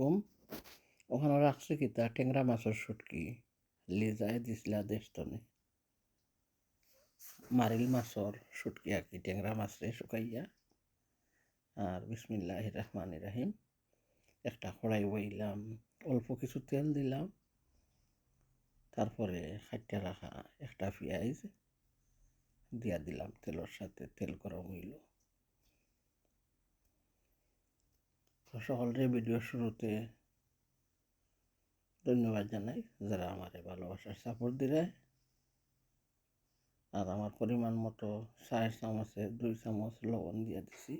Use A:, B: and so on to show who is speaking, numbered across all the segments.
A: আলাইকুম ওখানে রাখছি কিতা টেংরা মাছের শুটকি। লিজায় দিছিলা দেশতনে। মারিল মাছর শুটকি আর কি টেংরা মাছরে শুকাইয়া। আর বিসমিল্লাহ রহমান রাহিম। একটা কড়াই বইলাম, অল্প কিছু তেল দিলাম। তারপরে খাইটা রাখা একটা পেঁয়াজ দিয়া দিলাম তেলের সাথে, তেল গরম হইল। তো সকলকে ভিডিও শুরুতে ধন্যবাদ জানাই যারা আমার ভালোবাসার সাপোর্ট দিলে। আর আমার পরিমাণ মতো চার চামচে, দুই চামচ লবণ দিয়ে দিছি।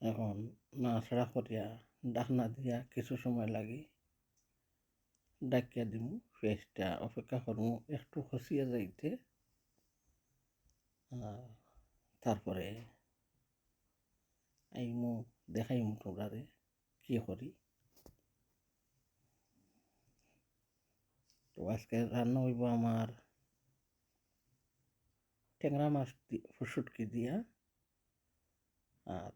A: এখন নাড়াচাড়া করিয়া ডাকনা দিয়া কিছু সময় লাগে ডাকিয়া দিমু পেঁয়াজটা অপেক্ষা করমু, একটু খসিয়া যাইতে। তারপরে আইমু দেখাইমু তোমরারে, কি করি? তো আজকে রান্না হইব আমার ট্যাংরা মাছ ফুসুটকি দিয়া আর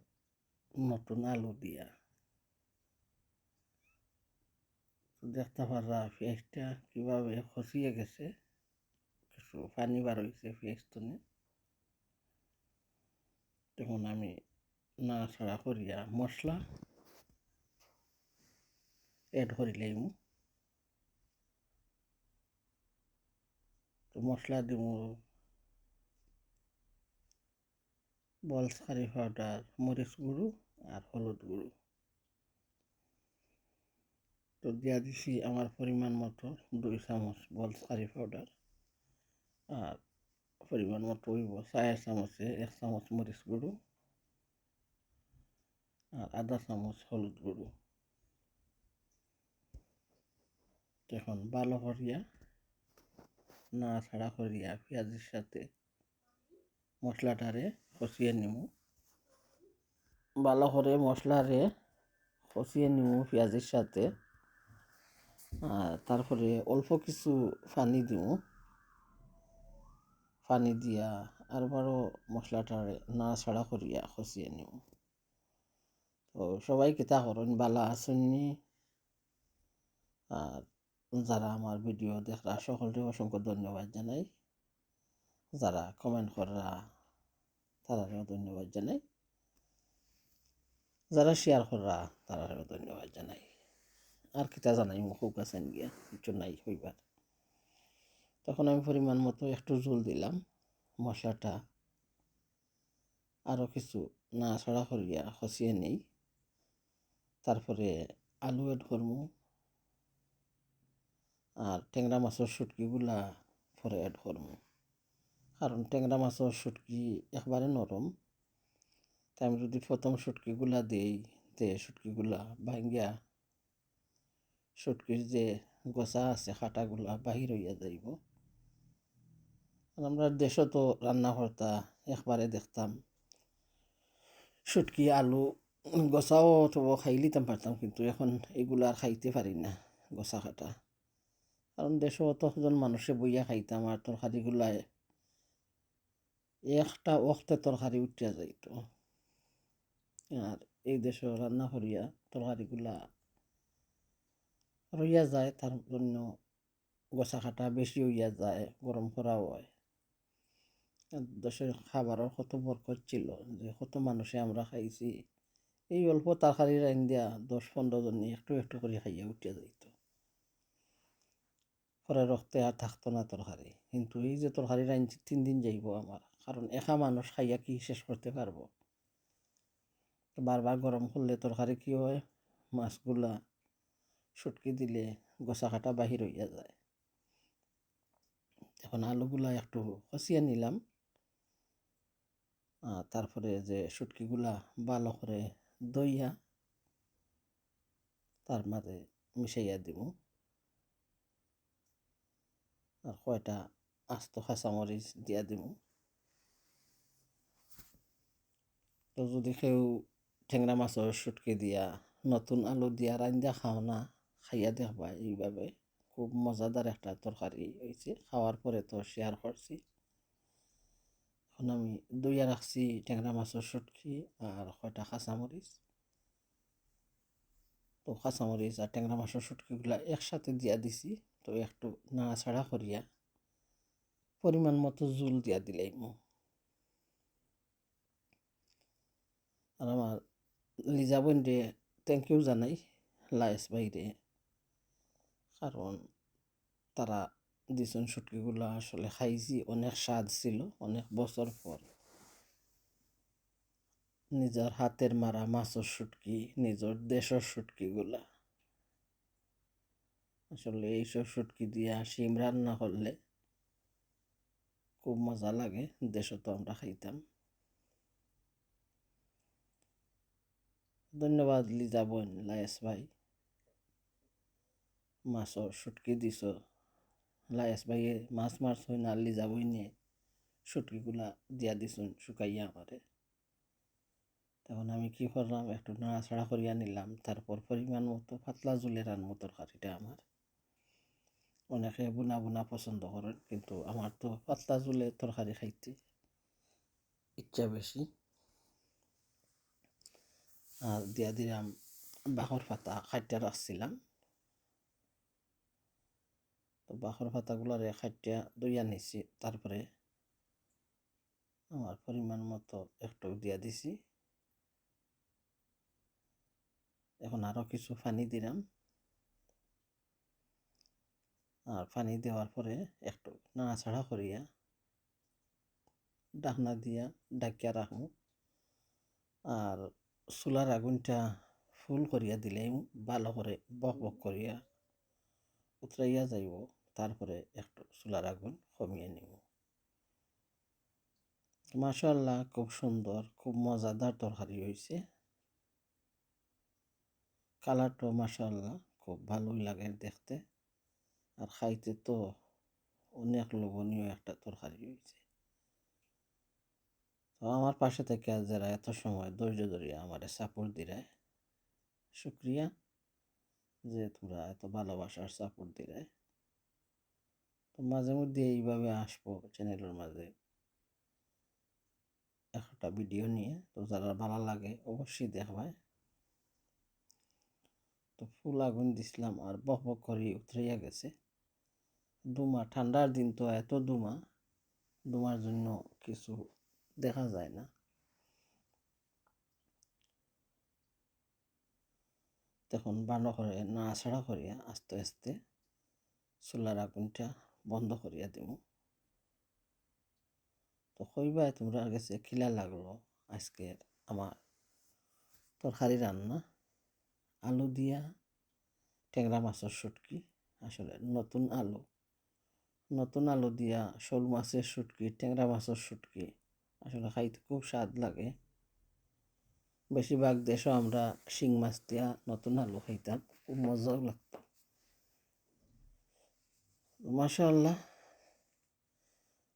A: নতুন আলু দিয়া। দেখতে পারা পেঁয়াজটা কীভাবে খসিয়ে গেছে, কিছু পানি বার হয়েছে পেঁয়াজ তুনে তখন আমি নাড়াচাড়া করিয়া মশলা এড করিলাম তো মশলা দিব বলস কারি পাউডার মরিচ গুঁড়ো আর হলুদ গুঁড়ো তো দিয়া দিছি আমার পরিমাণ মতো দুই চামচ বলস কারি পাউডার আর পরিমাণ মতো চার চামচে এক চামচ মরিচ গুঁড়ো আর আধা চামচ হলুদ গুঁড়ো এখন ভালো করিয়া নাড়াচাড়া করিয়া পেঁয়াজের সাথে মশলাটারে কষিয়ে নিমু। ভালো করে মশলারে কষিয়ে নিমু পেঁয়াজের সাথে। আর তারপরে অল্প কিছু পানি দিমু। পানি দিয়া আরবারও মশলাটারে নাড়াচাড়া করিয়া কষিয়ে নিমু। তো সবাই কিতা করেন বালা আসেননি। আর যারা আমার ভিডিও দেখরা সকলকে অসংখ্য ধন্যবাদ জানাই। যারা কমেন্ট করা তারাও ধন্যবাদ জানাই। যারা শেয়ার করা তারাও ধন্যবাদ জানাই। আর কিতা জানাই মুখ আছেন গিয়া কিছু নাই হইবার। তখন আমি পরিমাণ মতো একটু জল দিলাম, মশলাটা। আরও কিছু না নাড়াচাড়া করিয়া খসিয়ে নেই। তারপরে আলু এড করব। আর ট্যাংরা মাছের শুটকিগুলা পরে অ্যাড করব। কারণ ট্যাংরা মাছের শুটকি একবারে নরম। তাই আমি যদি প্রথম শুটকিগুলা দিই, তে শুটকিগুলা ভাঙ্গিয়া শুটকির যে গোসা আছে, খাটাগুলা বাহির হইয়া যাইব। আমরা দেশও তো রান্না করতা একবারে দেখতাম। শুটকি, আলু গোসাও তো খাই লিতাম পারতাম, কিন্তু এখন এগুলো আর খাইতে পারি না গোসা খাটা কারণ দেশে অতজন মানুষে বইয়া খাইতাম, আর তরকারিগুলায় একটা ওখতে তরকারি উঠিয়া যাইত। আর এই দেশে রান্না করিয়া তরকারিগুলা রইয়া যায়, তার জন্য গোসা খাটা বেশি হইয়া যায়, গরম করাও হয়। দেশের খাবারের কত বরকত ছিল, যে কত মানুষে আমরা খাইছি। এই অল্প তরকারি রাইন দিয়া দশ পনেরো জনে একটু একটু করে খাইয়া উঠিয়া যাইত। পরে রক্তে আর থাকতো না তরকারি। কিন্তু এই যে তরকারি রাইন তিন দিন যাইব আমার, কারণ একা মানুষ খাইয়া কি শেষ করতে পারব? বারবার গরম করলে তরকারি কি হয়? মাছগুলা সুটকি দিলে গোসা কাটা বাহির হইয়া যায়। এখন আলুগুলা একটু কষিয়ে নিলাম তারপরে যে সুটকিগুলা ভালো করে দইয়া তার মাঝে মিশাইয়া দিব আর কয়টা আস্ত কাঁচামরিচ দিয়া দিব তো যদি কেউ ঠেংরা মাছের সুটকি দিয়া, নতুন আলু দিয়া রান্দা খাও না খাইয়া দেখবা। এইভাবে খুব মজাদার একটা তরকারি হয়েছে খাওয়ার পরে তো শেয়ার করছি এখন আমি দইয়া রাখছি, ট্যাংরা মাছের শুটকি আর কয়টা কাঁচামরিচ। তো কাঁচামরিচ আর ট্যাংরা মাছের শুটকিগুলা একসাথে দিয়া দিছি, তো একটু নাড়াচাড়া করিয়া পরিমাণ মতো জুল দিয়া দিলাম আর আমার লিজা বোনরে থ্যাংক ইউ জানাই, লায়েস বাইরে কারণ তারা দিছেন শুটকিগুলো আসলে খাইছি, অনেক স্বাদ ছিল, অনেক বছর পর। নিজের হাতের মারা মাছের শুটকি, নিজের দেশের শুটকিগুলা। আসলে এইসব শুটকি দিয়ে শিম রান্না করলে খুব মজা লাগে, দেশে তো আমরা খাইতাম। ধন্যবাদ লিজা বোন, লায়েস ভাই। মাছর শুটকি দিছ। লায়েস ভাইয়ে মাছ মাছ হয় না লিজা বই নিয়ে শুটকিগুলা দিয়া দিছুন, শুকাইয়া আমারে। তখন আমি কি করলাম, একটু নাড়াচাড়া করিয়া নিলাম। তারপর পরিমাণ মতো পাতলা জুলের আনমো তরকারিটা আমার। অনেকে বুনা বুনা পছন্দ করেন, কিন্তু আমার তো পাতলা জুলের তরকারি খাইতে ইচ্ছা বেশি। আর দিয়া দিলাম বাঁহর পাতা খাইটা রাখছিলাম। বাঁহর পাতাগুলোরে খাইটা দইয়া নিছি, তারপরে আমার পরিমাণ মতো একটু দিয়া দিছি। এখন আরও কিছু পানি দিলাম। আর পানি দেওয়ার পরে একটু নাড়াচাড়া করিয়া ডাকনা দিয়া ডাকিয়া রাখব। আর চুলার আগুনটা ফুল করিয়া দিলেই ভালো করে বক বক করিয়া উতরাইয়া যাইব। তারপরে একটু চুলার আগুন কমিয়ে নিব। মাশাল্লাহ খুব সুন্দর, খুব মজাদার তরকারি হয়েছে। কালারটাও মাশাল্লাহ খুব ভালোই লাগে দেখতে। আর খাইতে তো অনেক লোভনীয় একটা তরকারি হয়েছে। তো আমার পাশে থেকে যারা এত সময় ধৈর্য ধরিয়া আমার সাপোর্ট দিরায় শুক্রিয়া যে তোমরা এত ভালোবাসার সাপোর্ট দিরায় তো মাঝে মধ্যে এইভাবে আসব চ্যানেলের মাঝে। একটা ভিডিও নিয়ে, তো যারা ভালো লাগে অবশ্যই দেখবায় তো ফুল আগুন দিছিলাম আর বক বক করে উতরাইয়া গেছে। দুমা, ঠান্ডার দিন তো এত দুমা, দুমার জন্য কিছু দেখা যায় না। তখন বানো করে না নাড়াছাড়া করিয়া আস্তে আস্তে চুলার আগুনটা বন্ধ করিয়া দিব তো কইবাই তোমরা গেছে খিলা লাগল আজকের আমার তরকারি রান্না। আলু দিয়া ট্যাংরা মাছের শুটকি, আসলে নতুন আলু। নতুন আলু দিয়া শোল মাছের শুটকি, ট্যাংরা মাছের শুটকি, আসলে খাইতে খুব স্বাদ লাগে। বেশিরভাগ দেশও আমরা শিং মাছ দিয়া নতুন আলু খাইতাম, খুব মজাও লাগতো। মাশাল্লাহ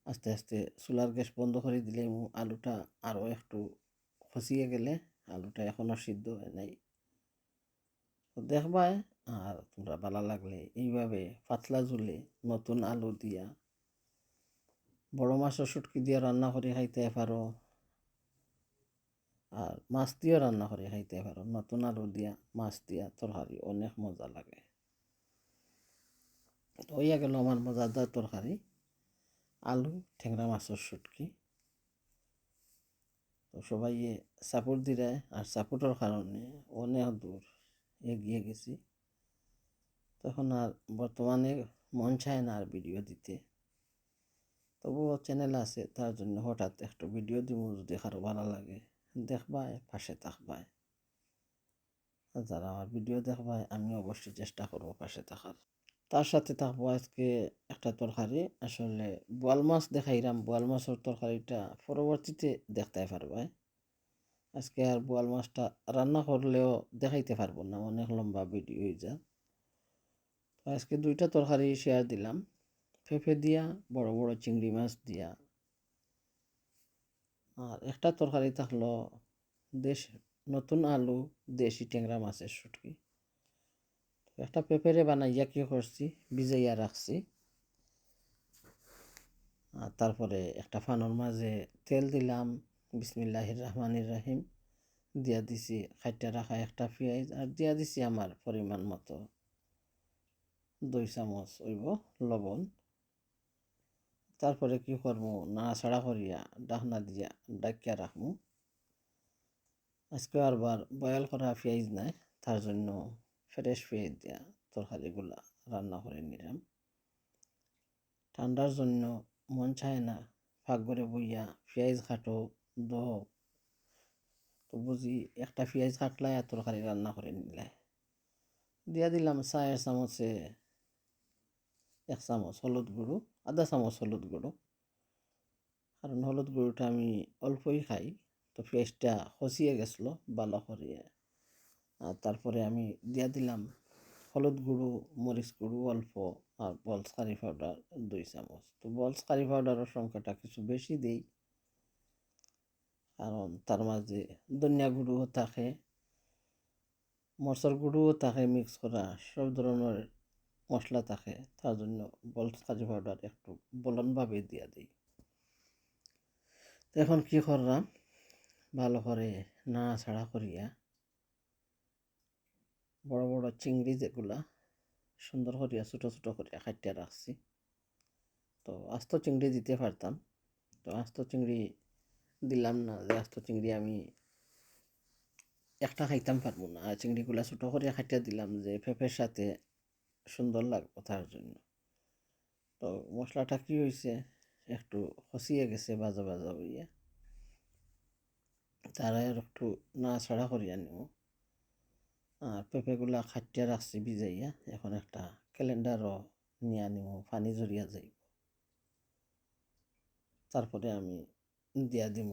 A: আস্তে আস্তে চুলার গ্যাস বন্ধ করে দিলে আলুটা আরও একটু খসিয়ে গেলে আলুটা এখনও সিদ্ধ হয় নাই। দেখবাই আর তোমরা ভালো লাগলে এইভাবে পাতলা ঝুলে নতুন আলু দিয়া বড় মাছের শুটকি দিয়ে রান্না করে খাইতে পারো। আর মাছ দিয়েও রান্না করে খাইতে পারো। নতুন আলু দিয়া মাছ দিয়া তরকারি অনেক মজা লাগে। হইয়া গেল আমার মজাদার তরকারি, আলু, ঠেংরা মাছের শুটকি। তো সবাই সাপোর্ট দিলে আর সাপোর্টের কারণে অনেক দূর এগিয়ে গেছি। তখন আর বর্তমানে মন চায় না আর ভিডিও দিতে। তবুও চ্যানেল আছে, তার জন্য হঠাৎ একটু ভিডিও দিব যদি কারও ভালো লাগে। দেখবায় পাশে থাকবায় যারা আমার ভিডিও দেখবায় আমি অবশ্যই চেষ্টা করব পাশে থাকার। তার সাথে থাকব আজকে একটা তরকারি, আসলে বোয়াল মাছ দেখাইলাম বোয়াল মাছের তরকারিটা পরবর্তীতে দেখতে পারবায় আজকে আর বোয়াল মাছটা রান্না করলেও দেখাইতে পারব না, অনেক লম্বা ভিডিও হয়ে যা তো আজকে দুইটা তরকারি শেয়ার দিলাম, পেঁপে দিয়া, বড় বড় চিংড়ি মাছ দিয়া। আর একটা তরকারি থাকল দেশ, নতুন আলু, দেশি ট্যাংরা মাছের শুটকি। একটা পেঁপেরে বানাইয়া কি করছি, ভিজাইয়া রাখছি। আর তারপরে একটা ফানোর মাঝে তেল দিলাম, বিসমিল্লাহির রহমানির রাহিম। দিয়া দিছি, খাইটা রাখা একটা পেঁয়াজ, আর দিয়া দিছি আমার পরিমাণ মতো দুই চামচ হইব লবণ। তারপরে কি করব? নাড়াচাড়া করিয়া, ডাকনা দিয়া ডাকিয়া রাখব। আজকে আরবার বয়াল করা পেঁয়াজ নাই, তার জন্য ফ্রেশ পেঁয়াজ দিয়া তরকারিগুলা রান্না করে নিলাম। ঠান্ডার জন্য মন চায় না ফাঁক করে বইয়া পেঁয়াজ কাটো দহ তো বুঝি একটা পেঁয়াজ কাটলাই আর তরকারি রান্না করে নিলে। দিয়া দিলাম চায়ের চামচে এক চামচ হলুদ গুঁড়ো, আধা চামচ হলুদ গুঁড়ো। কারণ হলুদ গুঁড়োটা আমি অল্পই খাই, তো পেঁয়াজটা খসিয়ে গেছিল ভালো আর তারপরে আমি দিয়া দিলাম হলুদ গুঁড়ো, মরিচ গুঁড়ো অল্প আর বলস কারি পাউডার দুই চামচ। তো বলস কারি পাউডারের সংখ্যাটা কিছু বেশি দিই, কারণ তার মাঝে ধনিয়া গুঁড়োও থাকে, মরচর গুঁড়োও থাকে মিক্স করা, সব ধরনের মশলা থাকে, তার জন্য বলস কারি পাউডার একটু বলনভাবে দিয়া দিই। তো এখন কি করলাম? ভালো করে নাড়াচাড়া করিয়া বড় বড় চিংড়ি যেগুলা সুন্দর করিয়া, ছোটো ছোটো করিয়া কাটিয়া রাখছি। তো আস্ত চিংড়ি দিতে পারতাম। তো আস্ত চিংড়ি দিলাম না, যে আস্ত চিংড়ি আমি একটা খাইতাম পারব না। আর চিংড়িগুলা ছোটো করিয়া কাটিয়া দিলাম যে পেঁপের সাথে সুন্দর লাগবো তার জন্য। তো মশলাটা কী হয়েছে একটু খসিয়ে গেছে বাজা বাজা হইয়া। তারা একটু না ছাড়া করিয়া নিব পেঁপেগুলা খাটিয়া রাখছি, ভিজাইয়া। এখন একটা ক্যালেন্ডারও নিয়ে আনিব পানি জড়িয়া যাইব। তারপরে আমি দিয়া দিব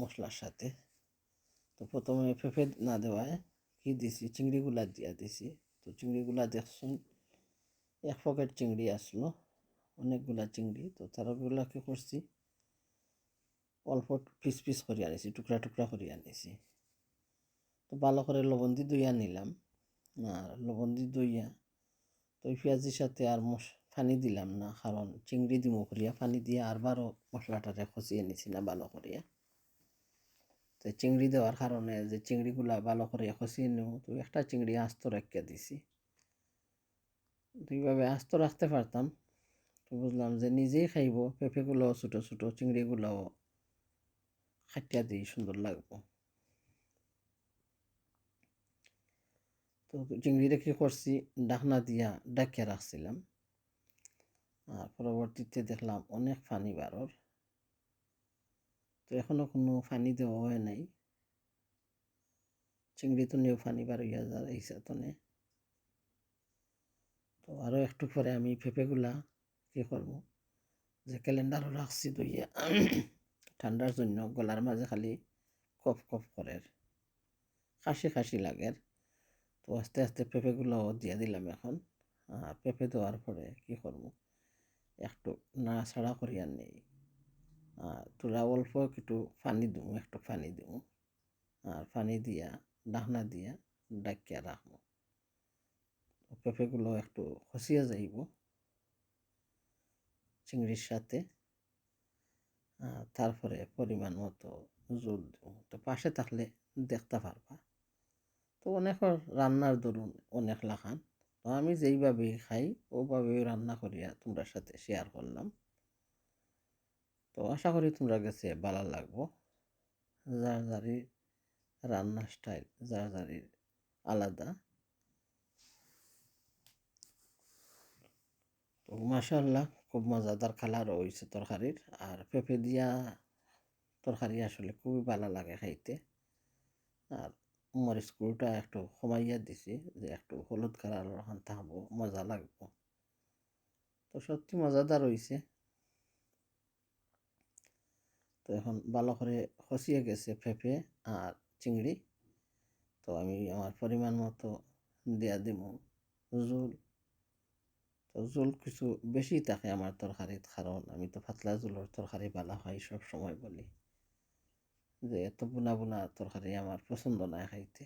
A: মশলার সাথে। তো প্রথমে পেঁপে না দেওয়ায় কি দিছি? চিংড়িগুলা দিয়া দিছি। তো চিংড়িগুলা দেখছুন, এক পকেট চিংড়ি আসলো, অনেকগুলা চিংড়ি। তো তারাগুলা কি করছি, অল্প পিস পিস করে আনিছি, টুকরা টুকরা করে আনিছি। তো ভালো করে লবণ দিয়ে দইয়া নিলাম। আর লবণ দিয়ে দইয়া তো পেঁয়াজির সাথে আর মশ, পানি দিলাম না, কারণ চিংড়ি দিমো করিয়া পানি দিয়ে আরবারও মশলাটারে খসিয়ে নিছি না ভালো করিয়া। তো চিংড়ি দেওয়ার কারণে যে চিংড়িগুলা ভালো করে খসিয়ে নেব তো একটা চিংড়ি আস্ত রাখিয়া দিছি। দুইভাবে আস্ত রাখতে পারতাম, তো বুঝলাম যে নিজেই খাইব পেঁপেগুলো ছোটো ছোটো চিংড়িগুলোও খাটিয়া দিই, সুন্দর লাগবো। তো চিংড়িটা কী করছি, ডাকনা দিয়া ডাকিয়া রাখছিলাম। আর পরবর্তীতে দেখলাম অনেক পানি বারর তো এখনও কোনো পানি দেওয়া হয় নাই। চিংড়ি তো নিয়েও পানি বার হইয়া যায় এই সাতনে তো আরও একটু পরে আমি পেঁপেগুলা কী করব? যে ক্যালেন্ডারও রাখছি দইয়া ঠান্ডার জন্য গলার মাঝে খালি কফ কফ করে খাসি খাসি লাগে তো আস্তে আস্তে পেঁপেগুলো দিয়ে দিলাম এখন। আর পেঁপে দেওয়ার পরে কি করব? একটু নাড়াচাড়া করিয়া নেই। আর তোরা অল্প একটু পানি দিও একটু পানি দিও আর পানি দিয়া, ডাকনা দিয়া ডাকিয়া রাখব। পেঁপেগুলো একটু খসিয়া যাইব চিংড়ির সাথে। তারপরে পরিমাণ মতো জল দেবো। তো পাশে থাকলে দেখতে পারবা। তো অনেক রান্নার দরুন অনেক লাখান তো আমি যেইভাবে খাই ওভাবে রান্না করিয়া তোমরা সাথে শেয়ার করলাম। তো আশা করি তোমরা গেছে ভালো লাগবো। যার যারির রান্না স্টাইল যার যারির আলাদা। তো মাসাল্লাহ খুব মজাদার কালার হয়েছে তরকারির। আর পেঁপে দিয়া তরকারি আসলে খুবই ভালো লাগে খাইতে। আর মরিচ গুঁড়োটা একটু কমাইয়া দিছি যে একটু হলুদ কালার ওখান থাকব, মজা লাগবো। তো সত্যি মজাদার হয়েছে তো এখন ভালো করে খসিয়ে গেছে পেঁপে আর চিংড়ি। তো আমি আমার পরিমাণ মতো দেয়া দিব জোল। তো জোল কিছু বেশি থাকে আমার তরকারিত কারণ আমি তো পাতলা জোলের তরকারি ভালো হয় সব সময় বলি। যে এত বুনা বুনা তরকারি আমার পছন্দ নয় খাইতে।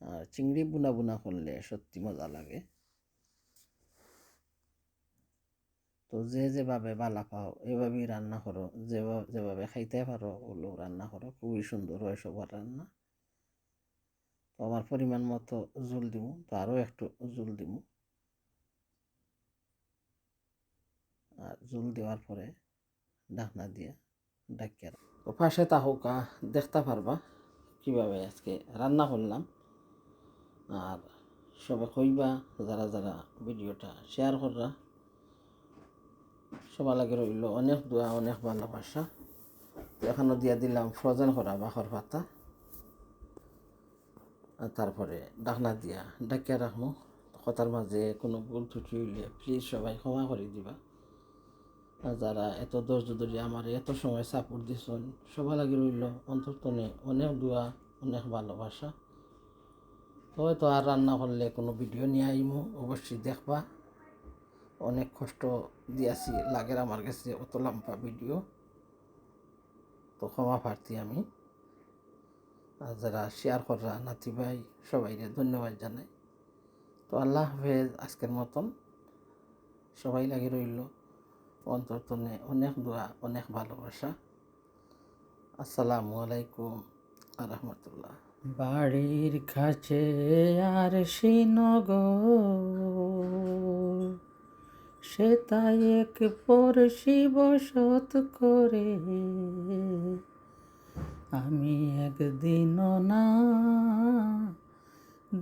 A: আর চিংড়ি বুনা বুনা করলে সত্যি মজা লাগে। তো যে যেভাবে বালা পাও, এভাবেই রান্না করো। যেভাবে যেভাবে খাইতে পারো, ওগুলো রান্না করো। খুবই সুন্দর হয় সবার রান্না। তো আমার পরিমাণ মতো জল দিব তো আরও একটু জল দিব আর জল দেওয়ার পরে ঢাকনা দিয়ে ডাকিয়ে পাশে তাহুকা দেখতে পারবা কীভাবে আজকে রান্না করলাম। আর সবে কইবা, যারা যারা ভিডিওটা শেয়ার কররা সবার লাগে রইল অনেক দোয়া, অনেক ভালোবাসা। তো এখানে দিয়া দিলাম ফ্রোজেন করা বাখর পাতা। তারপরে ডাকনা দিয়া ডাকিয়া রাখব। কথার মাঝে কোনো ভুল ত্রুটি হইলে প্লিজ সবাই ক্ষমা করে দিবা। আর যারা এত ধৈর্য ধরে আমার এত সময় সাপোর্ট দিছেন সবার লাগে রইল অন্তর্তনে অনেক দোয়া, অনেক ভালোবাসা। হয়তো আর রান্না করলে কোনো ভিডিও নিয়ে আইমু, অবশ্যই দেখবা। অনেক কষ্ট দিয়াছি লাগের আমার কাছে অত লম্বা ভিডিও তো ক্ষমা আমি। আর যারা শেয়ার করা নাতি ভাই, সবাইকে ধন্যবাদ জানাই। তো আল্লাহ হাফেজ আজকের মতন। সবাই লাগে রইল। অন্তর্তনে অনেক দোয়া, অনেক ভালোবাসা। আসসালামু আলাইকুম আরহামতুল্লাহ। বাড়ির কাছে আর শ্রীনগর সে তাই এক পরশি বসত করে। আমি একদিন না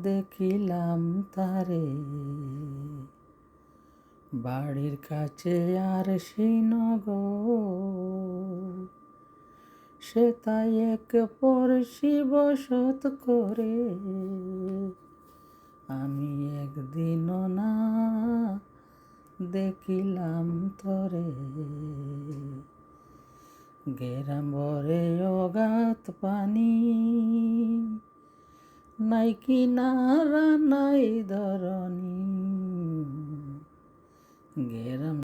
A: দেখিলাম তারে বাড়ির কাছে আর শ্রীনগর সে তাই এক পরশি বসত করে। আমি একদিন না দেখিলাম তরে। গেরাম ভরে অগাত পানি। নাই কিনারা, নাই ধরণী। গেরাম